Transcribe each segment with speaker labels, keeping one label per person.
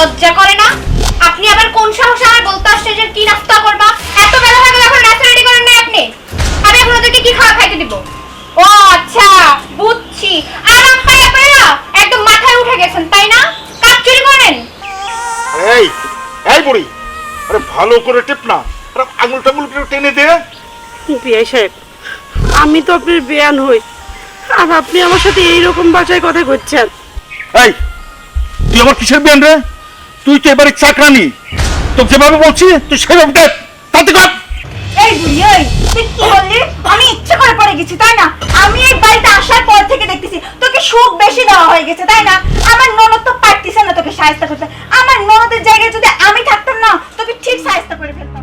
Speaker 1: লজ্জা করে না? আপনি আবার কোন সাহসে আমার বলতে আসছে যে কি নাস্তা করবা? এত বেলা হয়ে গেল এখন নাস্তা রেডি করেন না আপনি? আমি এখন ওদেরকে কি খাওয়া খাইতে দিব? ও আচ্ছা বুঝছি। আরাম পাইয়া পাইয়া একদম মাথায় উঠে গেছেন তাই না? কাজ চুরি করেন।
Speaker 2: এই এই বুড়ি আরে ভালো করে টিপ না। আরে আঙুল টাঙুল টেনে দে।
Speaker 3: বিআই সাহেব আমি তো আপনার বেয়ান হই। আর আপনি আমার সাথে এইরকম ভাষায় কথা করছেন
Speaker 2: এই তুই আমার কিসের বিয়ান রে? তুই তো এবারে চাকরানি। তো যেভাবে বলছি, তুই সেভাবে দেখ। তাতে কর।
Speaker 1: এই বুড়ি ওই তুই কি বললি? আমি ইচ্ছে করে পড়ে গেছি, তাই না? আমি এই বাড়িতে আসার পর থেকে দেখতেছি, তোকে সুখ বেশি দেওয়া হয়ে গেছে, তাই না? আমার ননদ তো পারতিছে না তোকে সাহায্য করতে। আমার ননদের জায়গায় যদি আমি থাকতাম না, তোকে ঠিক সাহায্য করে ফেলতাম।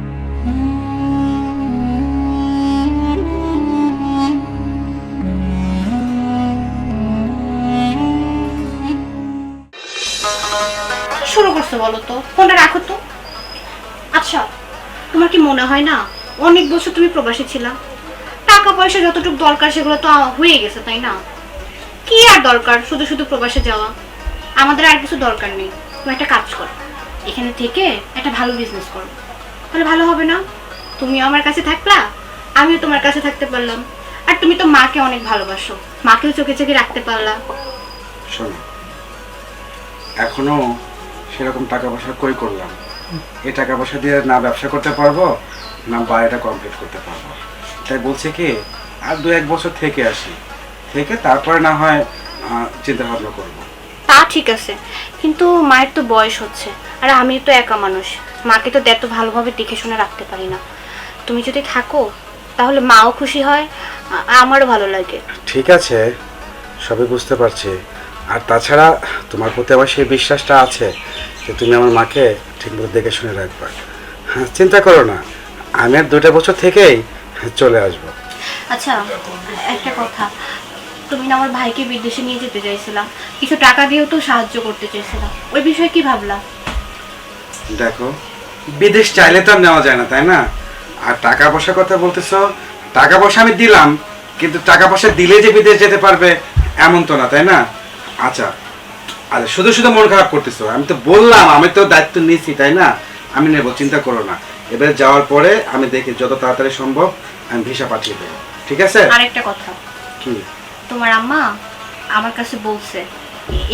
Speaker 1: করছ বলো তো? ফোনটা রাখো তো। আচ্ছা তোমার কি মনে হয় না, অনেক বছর তুমি প্রবাসী ছিলা? টাকা পয়সা যতটুকু দরকার, সেগুলো তো হয়ে গেছে, তাই না? কি আর দরকার, শুধু শুধু প্রবাসে যাওয়া? আমাদের আর কিছু দরকার নেই। তুমি একটা কাজ করো। এখানে থেকে একটা ভালো বিজনেস করো। তাহলে ভালো হবে না? তুমিও আমার কাছে থাকলা, আমিও তোমার কাছে থাকতে পারলাম। আর তুমি তো মাকে অনেক ভালোবাসো। মাকেও চোখে চোখে রাখতে পারলা।
Speaker 4: শোনো, এখনও সেরকম টাকা পয়সা কই করলাম? এই টাকা পয়সা দিয়ে না ব্যবসা করতে পারব না বাড়িটা কমপ্লিট করতে পারব। তাই বলছে কি আর দু এক বছর থেকে আসি। থেকে তারপরে না হয় চিন্তা ভাবনা করব।
Speaker 1: তা ঠিক আছে কিন্তু মায়ের তো বয়স হচ্ছে আর আমি তো একা মানুষ। মাকে তো এত ভালোভাবে দেখে শুনে রাখতে পারি না। তুমি যদি থাকো তাহলে মাও খুশি হয় আমারও ভালো লাগে।
Speaker 4: ঠিক আছে সবই বুঝতে পারছি। আর তাছাড়া তোমার প্রতি আমার সেই বিশ্বাসটা আছে যে তুমি আমার মাকে ঠিকমতো দেখে শুনে রাখবা। হ্যাঁ চিন্তা করো না। আমি আর দুটা বছর থেকেই চলে আসব।
Speaker 1: আচ্ছা একটা কথা। তুমি না আমার ভাইকে বিদেশে নিয়ে যেতে চাইছিলা। কিছু টাকা দিয়েও তো সাহায্য করতে চাইছিলা ওই বিষয়ে কি ভাবলা?
Speaker 4: দেখো বিদেশ চাইলে তো নেওয়া যায় না তাই না? আর টাকা পয়সার কথা বলতেছো টাকা পয়সা আমি দিলাম কিন্তু টাকা পয়সা দিলে যে বিদেশ যেতে পারবে এমন তো না তাই না? আচ্ছা আচ্ছা শুধু শুধু মন খারাপ করতেছো। আমি তো বললাম আমি তো দায়িত্ব নিয়েছি তাই না? আমি নেব চিন্তা করো না। এবারে যাওয়ার পরে আমি দেখি যত তাড়াতাড়ি সম্ভব আমি ভিসা পাঠিয়ে দেবো। ঠিক আছে?
Speaker 1: আরেকটা কথা।
Speaker 4: কি?
Speaker 1: তোমার আম্মা আমার কাছে বলছে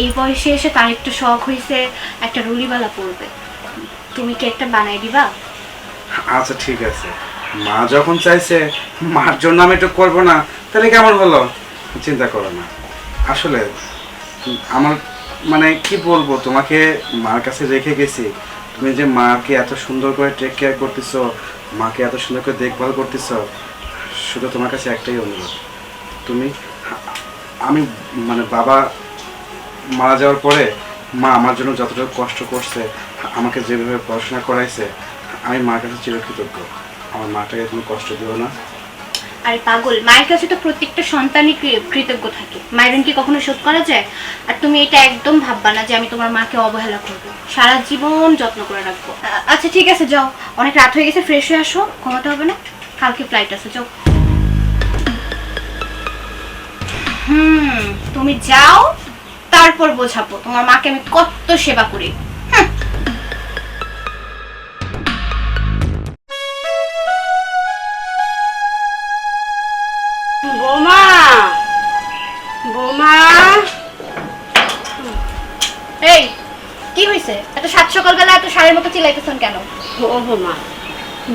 Speaker 1: এই বয়সে এসে তার একটু শখ হয়েছে একটা রুলিবালা পড়বে তুমি কি একটা বানাই দিবা?
Speaker 4: আচ্ছা ঠিক আছে। মা যখন চাইছে মার জন্য আমি একটু করব না তাহলে কেমন হলো? চিন্তা করো না। আসলে আমার মানে কি বলব, তোমাকে মার কাছে রেখে গেছি। তুমি যে মাকে এত সুন্দর করে টেক কেয়ার করতেছো, মাকে এত সুন্দর করে দেখভাল করতেছো, শুধু তোমার কাছে একটাই অনুরোধ। তুমি আমি মানে বাবা মারা যাওয়ার পরে মা আমার জন্য যতটুকু কষ্ট করছে, আমাকে যেভাবে পড়াশোনা করাইছে, আমি মার কাছে চিরকৃতজ্ঞ। আমার মাটাকে কোনো কষ্ট দিও না।
Speaker 1: আরে পাগল, মায়ের কাছে তো প্রত্যেকটা সন্তানই কৃতজ্ঞ থাকে। মায়ের কি কখনো শোধ করা যায়? আর তুমি এটা একদম ভাববা না যে আমি তোমার মাকে অবহেলা করব। সারা জীবন যত্ন করে রাখব। আচ্ছা ঠিক আছে, যাও। অনেক রাত হয়ে গেছে ফ্রেশ হয়ে আসো। ঘুমাতে হবে না? কালকে ফ্লাইট আছে, যাও। হুম, তুমি যাও, তারপর বোঝাবো তোমার মাকে আমি কত সেবা করি।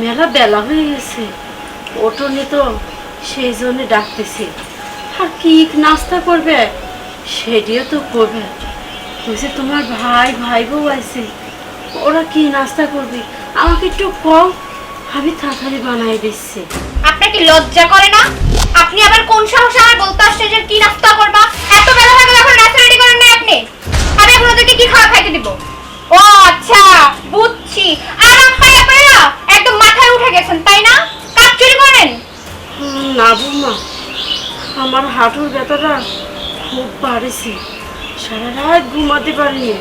Speaker 3: মেলা বেলা হয়ে গেছে। ওঠনি তো সেই জন্য ডাকতেছি। আর কি নাস্তা করবে? সেটিও তো করবে। বলছে তোমার ভাই ভাই বউ আছে, ওরা কি নাস্তা করবে? আমাকে একটু কম আমি তাড়াতাড়ি বানাই দিচ্ছি।
Speaker 1: আপনার কি লজ্জা করে না? আপনি আবার কোন সাহসে আমার বলতে আসছে যে কি নাস্তা করবা? এত বেলা হয়ে গেল, এখন নাস্তা রেডি করেন না আপনি? আমি এখন ওদেরকে কি খাওয়া খাইতে দিব? ও আচ্ছা বুঝছি। পাইয়া পাইয়া একদম মাথায় উঠে গেছেন তাই না? কাজ চুরি করেন?
Speaker 3: না বৌমা আমার হাঁটুর ব্যথাটা খুব বাড়েছে। সারা রাত ঘুমাতে পারিনি।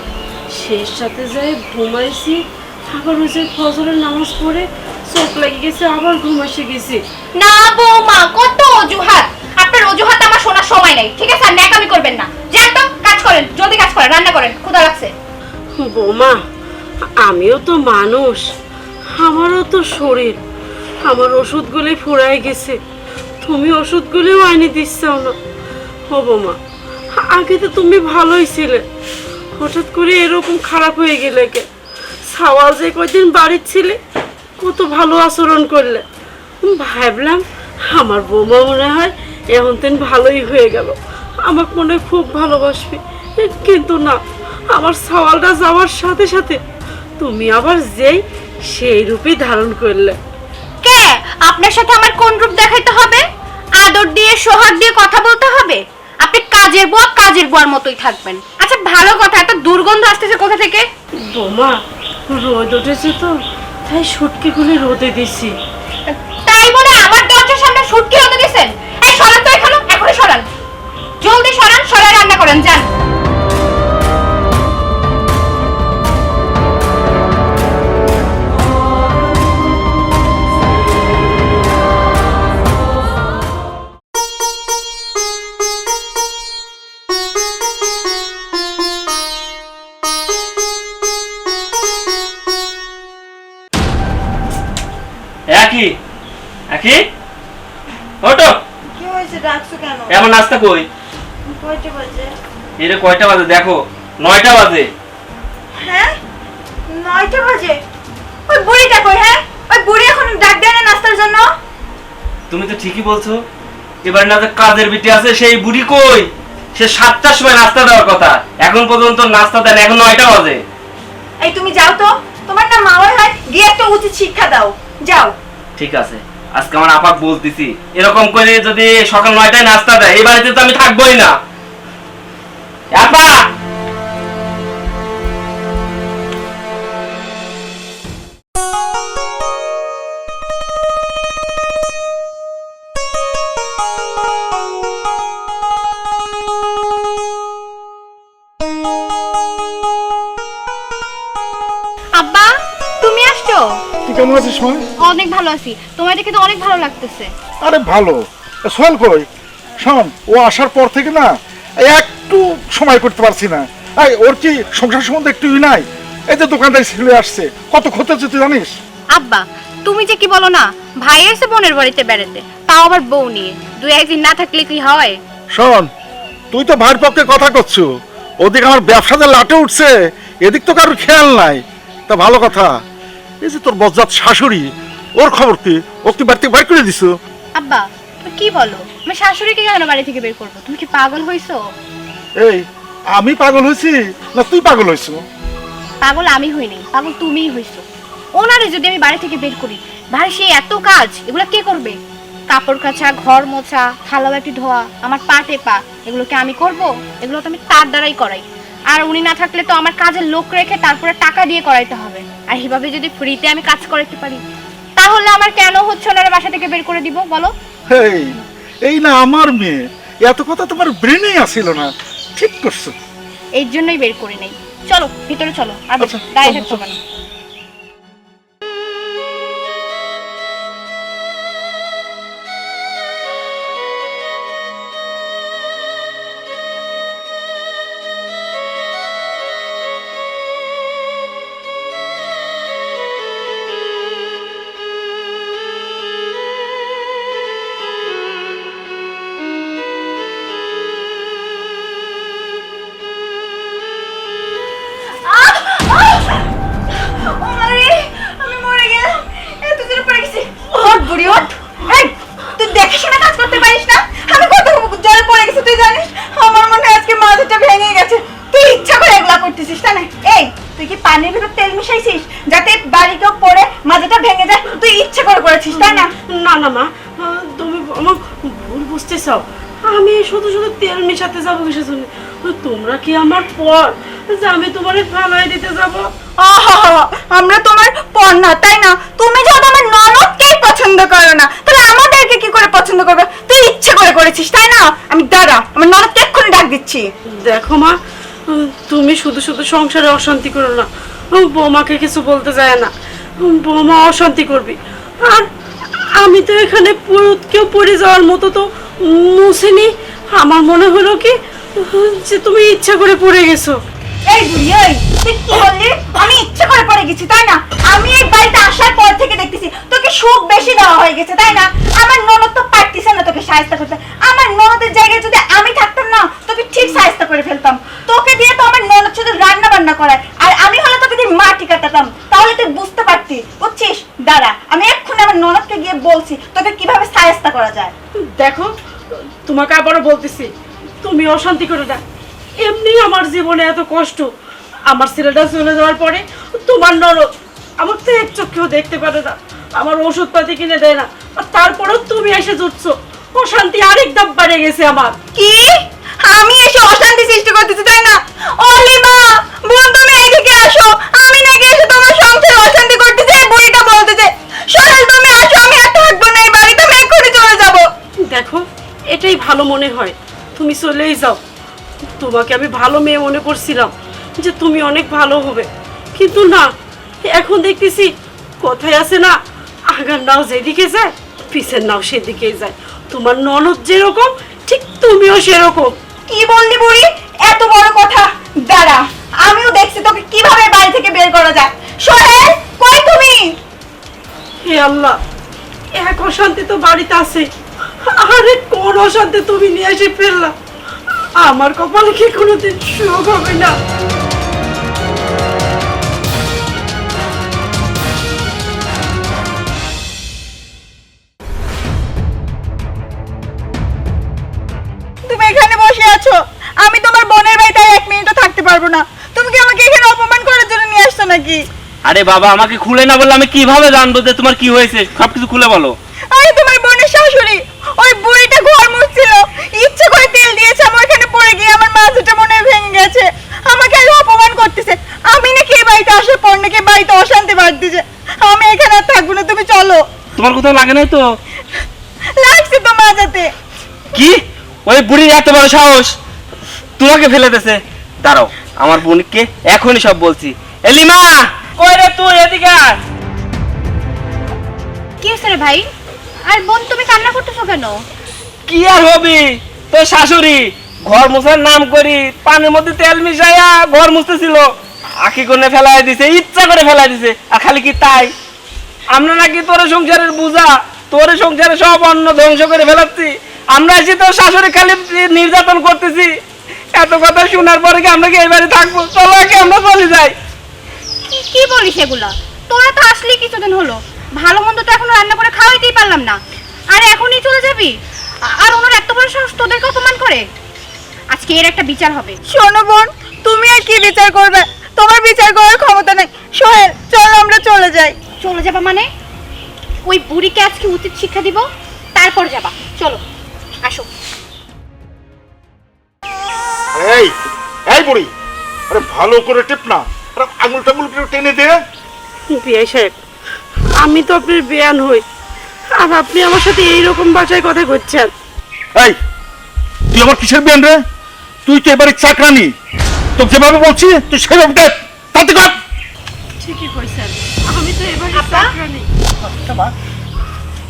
Speaker 3: শেষ সাথে যাই ঘুমাইছি আবার ওই ফজরের নামাজ পড়ে চোখ লেগে গেছে আবার ঘুম এসে গেছে।
Speaker 1: না বৌমা কত অজুহাত। আপনার অজুহাত আমার শোনার সময় নেই ঠিক আছে? আর ন্যাকামি করবেন না। যান তো কাজ করেন জলদি কাজ করেন রান্না করেন ক্ষুধা লাগছে।
Speaker 3: বৌমা আমিও তো মানুষ। আমারও তো শরীর। আমার ওষুধগুলি ফুরাই গেছে। তুমি ওষুধগুলিও আনি দিচ্ছাও না। ও বৌমা আগে তো তুমি ভালোই ছিলে। হঠাৎ করে এরকম খারাপ হয়ে গেলে কে? সাওয়াল যে কয়দিন বাড়ির ছিলে, কত ভালো আচরণ করলে। ভাবলাম আমার বৌমা মনে হয় এখন তেন ভালোই হয়ে গেল। আমার মনে খুব ভালোবাসবে। কিন্তু না, আমার সওয়ালটা যাওয়ার সাথে সাথে তুমি আবার যেই সেই রূপই ধারণ করলে।
Speaker 1: কে? আপনার সাথে আমার কোন রূপ দেখাইতে হবে? আদর দিয়ে সোহাগ দিয়ে কথা বলতে হবে? আপনি কাজের বুয়া কাজের বুয়ার মতোই থাকবেন। আচ্ছা ভালো কথা একটা দুর্গন্ধ আসতেছে কোথা থেকে?
Speaker 3: বোমা রোদ উঠেছে তো তাই সুটকিগুলি রোদে দিছি।
Speaker 1: তাই বলে আমার দরজার সামনে সুটকি হতে দিছেন? এই সরান তো এখানে এখনই সরান। জলদি সরান সরাই রান্না করেন যান।
Speaker 5: কই?
Speaker 6: কয়টা বাজে?
Speaker 5: এটা কয়টা বাজে? দেখো নয়টা বাজে।
Speaker 6: হ্যাঁ? নয়টা বাজে? ওই বুড়িটা কই হ্যাঁ? ওই বুড়ি এখন ডাক দেয় না নাস্তার জন্য?
Speaker 5: তুমি তো ঠিকই বলছো। এবার না যে কাজের বিটি আছে সেই বুড়ি কই? সে সাতটার সময় নাস্তা দেওয়ার কথা। এখন পর্যন্ত নাস্তা দেন এখন নয়টা বাজে।
Speaker 6: এই তুমি যাও তো। তোমার না মাওয়াই হয় গিয়ে একটা উচিত শিক্ষা দাও। যাও।
Speaker 5: ঠিক আছে। আজকে আমার আপাক বলতেছি। এরকম করে যদি সকাল নয়টায় নাস্তা দেয়, এই বাড়িতে তো আমি থাকবোই না। আপা!
Speaker 1: আব্বা, তুমি আসছো?
Speaker 2: তুই কেমন আছিস মা
Speaker 1: অনেক ভালো আছি। তোমার দেখে তো অনেক ভালো লাগতেছে।
Speaker 2: আরে ভালো। সোহেল কই? শোন ও আসার পর থেকে না একটু সময় করতে পারছি না। এই ওর কি সংসার সম্বন্ধে একটু নাই? এই যে দোকানদার ছেলে আসছে কত ক্ষতি হচ্ছে তুই জানিস?
Speaker 1: আব্বা তুমি যে কি বলো না ভাই এসে বোনের বাড়িতে বেড়াতে তাও আবার বউ নিয়ে। দুই একদিন না থাকলে কি হয়?
Speaker 2: শোন তুই তো ভাইয়ের পক্ষে কথা করছ। ওদিকে আমার ব্যবসাতে লাটে উঠছে এদিক তো কারোর খেয়াল নাই। তা ভালো কথা। এই যে তোর বজ্জাত শাশুড়ি ওর খবর কি ও তুই বাড়িতে বাইর করে দিছো।
Speaker 1: আব্বা তুমি কি বলো? আমি শাশুড়িকে কেন বাড়ি থেকে বের করব? তুমি কি পাগল হইছো?
Speaker 2: এই আমি পাগল হয়েছি না তুই পাগল হইছো?
Speaker 1: পাগল আমি হইনি পাগল তুমিই হইছো। ওনারে যদি আমি বাড়ি থেকে বের করি ভাই সে এত কাজ এগুলো কে করবে? কাপড় কাচা ঘর মোছা থালা বাটি ধোয়া আমার পা টেপা এগুলো কি আমি করব? এগুলো তো আমি তার দ্বারাই করাই। আর উনি না থাকলে তো আমার কাজের লোক রেখে তারপরে টাকা দিয়ে করাইতে হবে। আর এভাবে যদি ফ্রিতে আমি কাজ করাতে পারি তাহলে আমার কেন হচ্ছে ওনারা বাসা থেকে বের করে দিব বলো?
Speaker 2: এই এই না আমার মেয়ে এত কথা তোমার ব্রেনেই আসিল না ঠিক করছ।
Speaker 1: এই জন্যই বের করে নেই। চলো ভিতরে চলো আর
Speaker 2: আচ্ছা,
Speaker 1: গায়ে থাকতে না
Speaker 6: তেল
Speaker 3: মেশাতে যাব কিসের জন্য তোমরা কি আমার পর? যে আমি তোমার ফালাই দিতে যাব।
Speaker 6: আমরা তোমার পণ্য তাই না? তুমি যখন আমার ননদকেই পছন্দ করো না তাহলে আমাদেরকে কি করে পছন্দ করবে? তুই ইচ্ছে করে করেছিস তাই না? আমি দাঁড়া আমার ননদকে এক্ষুনি ডাক দিচ্ছি।
Speaker 3: দেখো মা তুমি শুধু শুধু সংসারে অশান্তি করো না। বৌমাকে কিছু বলতে যায় না। বৌমা অশান্তি করবি। আর আমি তো এখানে পুরো- কেউ পড়ে যাওয়ার মতো তো মুছিনি আমার মনে হলো কি যে তুমি ইচ্ছা করে পড়ে গেছো।
Speaker 6: এই বুড়ি এই তুই কি বললি? আমি ইচ্ছে করে পড়ে গেছি তাই না? আমি এই বাড়িতে আসার পর থেকে দেখতেছি তোকে সুখ বেশি দেওয়া হয়ে গেছে তাই না? আমার ননদ তো পারতিছে না তোকে সাহায্য করতে। আমার ননদের জায়গায় যদি আমি থাকতাম না তোকে ঠিক সাহায্য করে ফেলতাম। তোকে দিয়ে তো আমার ননদ শুধু রান্না বান্না করায় আর আমি হলে তোকে দিয়ে মাটি কাটাতাম। তাহলে তুই বুঝতে পারতি বুঝছিস? দাঁড়া আমি এক্ষুনি আমার ননদকে গিয়ে বলছি তোকে কীভাবে সাহায্য করা যায়।
Speaker 3: দেখো তোমাকে আবারও বলতেছি, তুমি অশান্তি করে না। এমনি আমার জীবনে এত কষ্ট। আমার ছেলেটা চলে যাওয়ার পরে তোমার নরদ আমার তো এক চোখেও দেখতে পারে না। আমার ওষুধপাতি কিনে দেয় না। আর তারপরেও তুমি এসে জুটছো। অশান্তি আরেক ধাপ বাড়ে গেছে আমার।
Speaker 6: কি? আমি এসে অশান্তি সৃষ্টি করতেছি, তাই না? অলিমা, বোন তুমি এদিকে আসো। আমি নাকি এসে তোমার সংসারে অশান্তি
Speaker 3: ভালো মনে হয়। তুমি চলেই যাও। তোমাকে আমি ভালো মেয়ে মনে করছিলাম যে তুমি অনেক ভালো হবে। কিন্তু না এখন দেখতেছি কোথায় আছে না আগার নাও যেদিকে যায় পিছের নাও সেদিকেই যায়। তোমার ননদ যেরকম ঠিক তুমিও সেরকম।
Speaker 6: কি বললি বুড়ি? এত বড় কথা। দাঁড়া আমিও দেখছি তোকে কীভাবে বাড়ি থেকে বের করা যায়। সোহেল কই তুমি?
Speaker 3: হে আল্লাহ এক অশান্তি তো বাড়িতে আছে। আরে কোন অশান্তি তুমি নিয়ে এসে ফেললা। আমার কপালে কি কোনোদিন সুখ হবে না?
Speaker 6: তুমি এখানে বসে আছো। আমি তোমার বোনের বাড়িতে এক মিনিটও থাকতে পারব না। তুমি কি আমাকে এখানে অপমান করার জন্য নিয়ে আসছো নাকি?
Speaker 5: আরে বাবা আমাকে খুলে না বললে আমি কীভাবে জানব যে তোমার কি হয়েছে? সবকিছু খুলে বলো
Speaker 6: আরে তোমার বোনের শাশুড়ি ওই বুড়িটা মুছছিল ইচ্ছে করে তেল দিয়েছে আমার এখানে পড়ে গিয়ে আমার মাথাটা মনে ভেঙে গেছে। আমাকে আর অপমান করতেছে। আমি নাকি এই বাড়িতে আসার পর নাকি বাড়িতে অশান্তি বাড়তেছে আমি এখানে আর থাকব না তুমি চলো।
Speaker 5: তোমার কোথাও লাগে নাই তো?
Speaker 6: লাগছে তো মাজাতে
Speaker 5: কি? ওই বুড়ির এত বড় সাহস। তোমাকে ফেলে দিয়েছে। দাঁড়াও আমার বোনকে এখনই সব বলছি। এলিমা কই রে তুই? এদিকে আয়।
Speaker 1: কি হয়েছে রে ভাই? আর বোন তুমি কান্না করতেছো কেন?
Speaker 5: কি আর হবি? তোর শাশুড়ি ঘর মোছার নাম করি, পানির মধ্যে তেল মিশাইয়া ঘর মুছতেছিল। আখি কোণে ফেলাই দিছে, ইচ্ছা করে ফেলাই দিছে, আর খালি কি তাই? আমরা নাকি তোর সংসারের বুঝা, তোর সংসারে সব অন্ন ধ্বংস করে ফেলাচ্ছি। আমরা এসে তোর শাশুড়ি খালি নির্যাতন করতেছি। এত কথা শোনার পরে কি আমরা কি এবারে থাকব? চলো আগে আমরা চলে যাই।
Speaker 1: কি কি বলিস এগুলা? তোরা তো আসলি কিছুদিন হলো। ভালো মন্দ তো এখনও রান্না করে খাওয়াইতেই পারলাম না। আর এখনই চলে যাবি? আর ওনার এত বড় সাহস তোদেরকে অপমান করে? আজকে এর একটা বিচার হবে।
Speaker 6: শোনো বোন তুমি আর কি বিচার করবে? তোমার বিচার করার ক্ষমতা নেই। সোহেল চলো আমরা চলে যাই।
Speaker 1: চলে যাবা মানে? ওই বুড়িকে আজকে উচিত শিক্ষা দিব তারপর যাবা। চলো আসো।
Speaker 2: এই এই বুড়ি আরে ভালো করে টিপ না। আরে আঙুল টাঙুল টেনে দে।
Speaker 3: বিয়ে সাহেব আমি তো আপনার বেয়ান হই। আর আপনি আমার সাথে এইরকম ভাষায় কথা করছেন।
Speaker 2: এই তুই আমার কিসের বিয়ান রে? তুই তো এবারে চাকরানি। তো যেভাবে বলছি তুই সেভাবে দেখ তাতে কর।
Speaker 3: ঠিকই কইছেন আমি তো এবার? চাকরানি।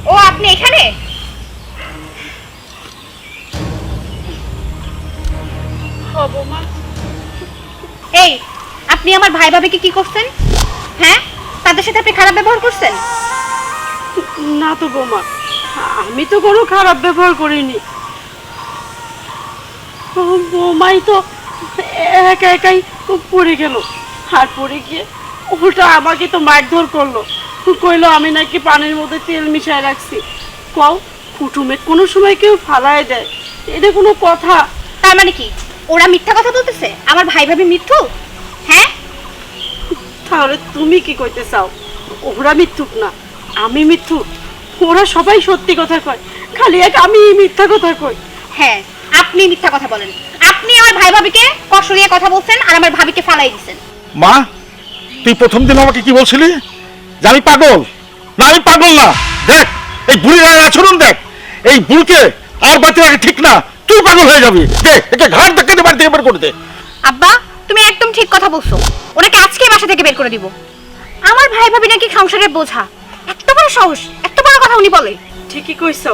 Speaker 1: ও আপনি এখানে?
Speaker 3: মা
Speaker 1: এই আপনি আমার ভাই ভাবিকে কি করছেন? হ্যাঁ? তাদের সাথে আপনি খারাপ ব্যবহার করছেন?
Speaker 3: না তো বৌমা আমি তো কোনো খারাপ ব্যবহার করিনি। বৌমাই তো একা একাই পড়ে গেল। আর পড়ে গিয়ে ওটা আমাকে তো মারধর করল। কইলো আমি নাকি পানির মধ্যে তেল মিশায় রাখছি। কও কুটুমে কোনো সময় কেউ ফালায় দেয়। এটা কোনো কথা?
Speaker 1: তার মানে কি? ওরা মিথ্যা কথা বলতেছে? আমার ভাই ভাবি মিথ্যু? হ্যাঁ?
Speaker 3: তাহলে তুমি কি কইতে চাও? ওরা মিথ্যুক না। আমি মিথ্যু? ওরা সবাই সত্যি কথা কয়। খালি এক আমি মিথ্যা কথা কই।
Speaker 1: হ্যাঁ আপনি মিথ্যা কথা বলেন। আপনি আমার ভাই ভাবিকে কসরিয়ে কথা বলছেন আর আমার ভাবিকে ফালাই দিছেন।
Speaker 2: মা তুই প্রথম দিন আমাকে কি বলছিলি? যে আমি পাগল। না আমি পাগল না। দেখ এই বুড়ির গায়ের আচরণ দেখ। এই বুড়িকে আর বাঁচিয়ে রাখা ঠিক না তুই পাগল হয়ে যাবি। দে একে ঘাট ধাক্কা দিয়ে বাড়ি থেকে বের করে দে।
Speaker 1: আব্বা তুমি একদম ঠিক কথা বলছো। ওনাকে আজকে বাসা থেকে বের করে দিব। আমার ভাই ভাবি নাকি সংসারের বোঝা। এত বড় সাহস এত বড় কথা উনি বলে।
Speaker 3: ঠিকই কইছো।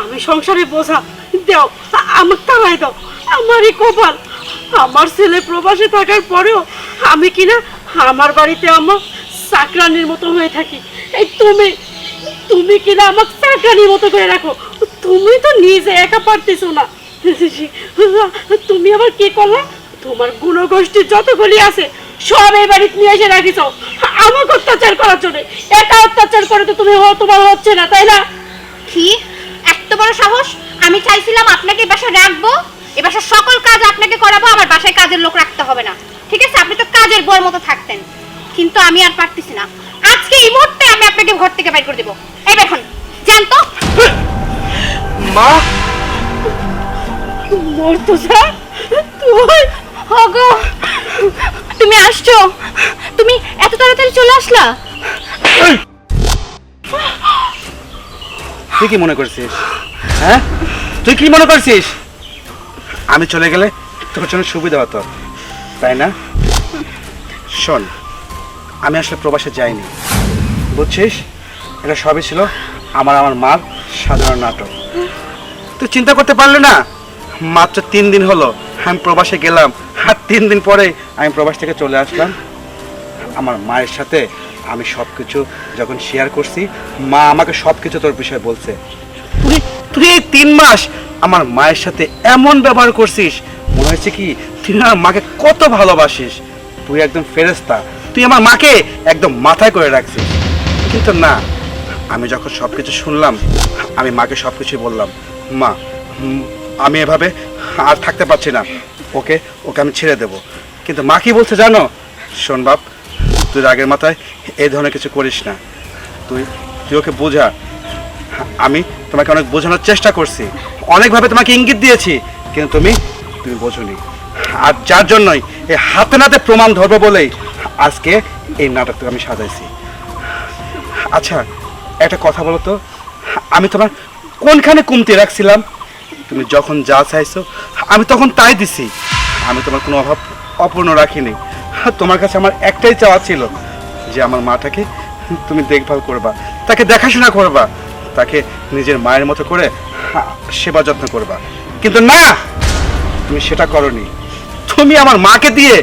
Speaker 3: আমি সংসারে বোঝা, দাও, আমাকে তালাই দাও। আমারই কপাল, আমার ছেলে প্রবাসে থাকার পরেও আমি কি না আমার বাড়িতে আমার চাকরানির মতো হয়ে থাকি। এই তুমি তুমি কি না আমাকে চাকরানির মতো করে রাখো। তুমি তো নিজে একা পারতেছো না। তুমি আবার কি করলা? তোমার গুণগোষ্ঠী যতগুলি আছে সব এই বাড়িতে নিয়ে এসে রাখিছ। আমাকে অত্যাচার করার জন্য। একা অত্যাচার করে তো তুমি তোমার হচ্ছে না তাই না?
Speaker 1: কি? এত বড় সাহস? আমি চাইছিলাম আপনাকে এই বাসায় রাখব। এ বাসার সকল কাজ আপনাকে করাবো আমার বাসায় কাজের লোক রাখতে হবে না। ঠিক আছে? আপনি তো কাজের বর মতো থাকতেন। কিন্তু আমি আর পারতেছি না। আজকে এই মুহূর্তে আমি আপনাকে ঘর থেকে বাইর করে দেবো। এই দেখুন জান তো।
Speaker 5: মা!
Speaker 3: মর্তুজা তুই
Speaker 1: ওগো। তুমি আসছো? তুমি এত তাড়াতাড়ি চলে আসলা?
Speaker 4: তুই কি মনে করছিস? হ্যাঁ? তুই কি মনে করছিস? আমি চলে গেলে তোর জন্য সুবিধা হতো, তাই না? শোন, আমি আসলে প্রবাসে যাইনি, বুঝছিস? এটা সবই ছিল আমার আমার মার সাধারণ নাটক। তুই চিন্তা করতে পারলে না? মাত্র তিন দিন হলো, আমি প্রবাসে গেলাম তিন দিন পরে আমি প্রবাস থেকে চলে আসলাম। আমার মায়ের সাথে আমি সব কিছু যখন শেয়ার করছি, মা আমাকে সব কিছু তোর বিষয়ে বলছে। তুই তুই এই তিন মাস আমার মায়ের সাথে এমন ব্যবহার করছিস, মনে হয়েছে কি তুই আমার মাকে কত ভালোবাসিস। তুই একদম ফেরেস্তা তুই আমার মাকে একদম মাথায় করে রাখছিস। কিন্তু না, আমি যখন সব কিছু শুনলাম, আমি মাকে সব কিছুই বললাম, মা আমি এভাবে আর থাকতে পারছি না। ওকে ওকে আমি ছেড়ে দেব। কিন্তু মা কি বলছে জানো? শোন বাপ, তুই রাগের মাথায় এই ধরনের কিছু করিস না। তুই তুই ওকে বোঝা। আমি তোমাকে অনেক বোঝানোর চেষ্টা করছি। অনেকভাবে তোমাকে ইঙ্গিত দিয়েছি, কিন্তু তুমি তুমি বোঝোনি। আর যার জন্যই এই হাতে নাতে প্রমাণ ধরবো বলেই আজকে এই নাটকটা আমি সাজাইছি। আচ্ছা একটা কথা বলো তো? আমি তোমার কোনখানে কমতি রাখছিলাম? তুমি যখন যা চাইছো, আমি তখন তাই দিছি। আমি তোমার কোনো অভাব অপূর্ণ রাখিনি। তোমার কাছে আমার একটাই চাওয়া ছিল যে আমার মাটাকে তুমি দেখভাল করবা, তাকে দেখাশোনা করবা, তাকে নিজের মায়ের মতো করে সেবা যত্ন করবা। কিন্তু না, তুমি সেটা করনি। তুমি আমার মাকে দিয়ে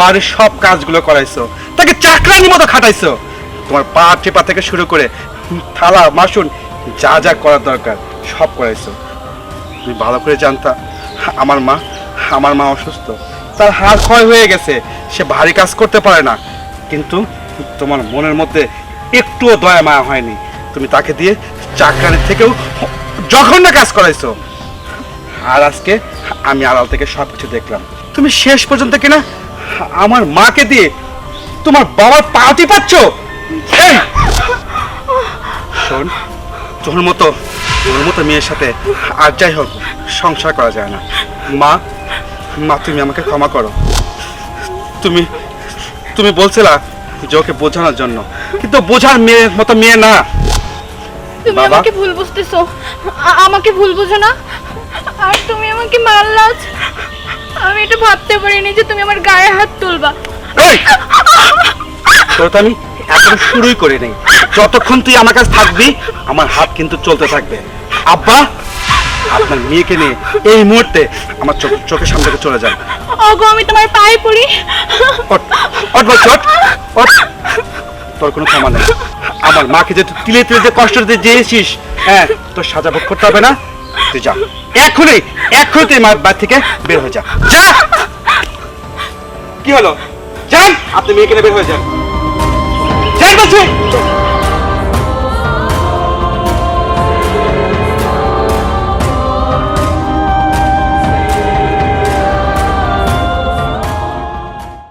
Speaker 4: বাড়ির সব কাজগুলো করাইছো, তাকে চাকরানির মতো খাটাইছো। তোমার পা টেপা থেকে শুরু করে থালা মাসুন যা যা করার দরকার সব করাইছো। তুমি ভালো করে জানতা। আমার মা আমার মা অসুস্থ। তার হাত ক্ষয় হয়ে গেছে। সে ভারী কাজ করতে পারে না। কিন্তু তোমার মনের মধ্যে একটুও দয়া মায়া হয়নি। তুমি তাকে দিয়ে চাকরানির থেকেও জঘন্য কাজ করাইছো। আর আজকে আমি আড়াল থেকে সব কিছু দেখলাম। তুমি শেষ পর্যন্ত কিনা আমার মাকে দিয়ে তোমার বাবার পাটি পাচ্ছ? শোন, তোর মতো তোর মতো মেয়ের সাথে আর যাই হোক সংসার করা যায় না। মা মা তুমি আমাকে ক্ষমা করো। তুমি তুমি বলছিলা যে ওকে বোঝানোর জন্য কিন্তু বোঝার মেয়ের মতো মেয়ে না।
Speaker 6: তুমি আমাকে ভুল বুঝতেছো। আমাকে ভুল বুঝো না। আর তুমি আমাকে মারলা। আমি এটা ভাবতে পারিনি যে তুমি আমার গায়ে হাত তুলবা!
Speaker 4: তোর তো আমি এখন শুরুই করি নাই যতক্ষণ তুই আমার কাছে থাকবি আমার হাত কিন্তু চলতে থাকবে। আব্বা! আপনার মেয়েকে নিয়ে এই মুহূর্তে আমার চোখ চোখের সামনে থেকে চলে যান।
Speaker 6: ওগো আমি তোমার পায়ে পড়ি।
Speaker 4: ওঠ ওঠ বাচ্চা, ওঠ তোর কোনো ক্ষমা নেই। আমার মাকে যে তিলে তিলে যে কষ্ট দিয়ে দিয়েছিস হ্যাঁ তোর সাজা ভোগ করতে হবে না? তুই যা। এখনই এখনই তুই মার বাড়ি থেকে বের হয়ে যা। যা! কি হলো? যান! আপনি মেয়েকে নিয়ে বের হয়ে যান। যান বলছি!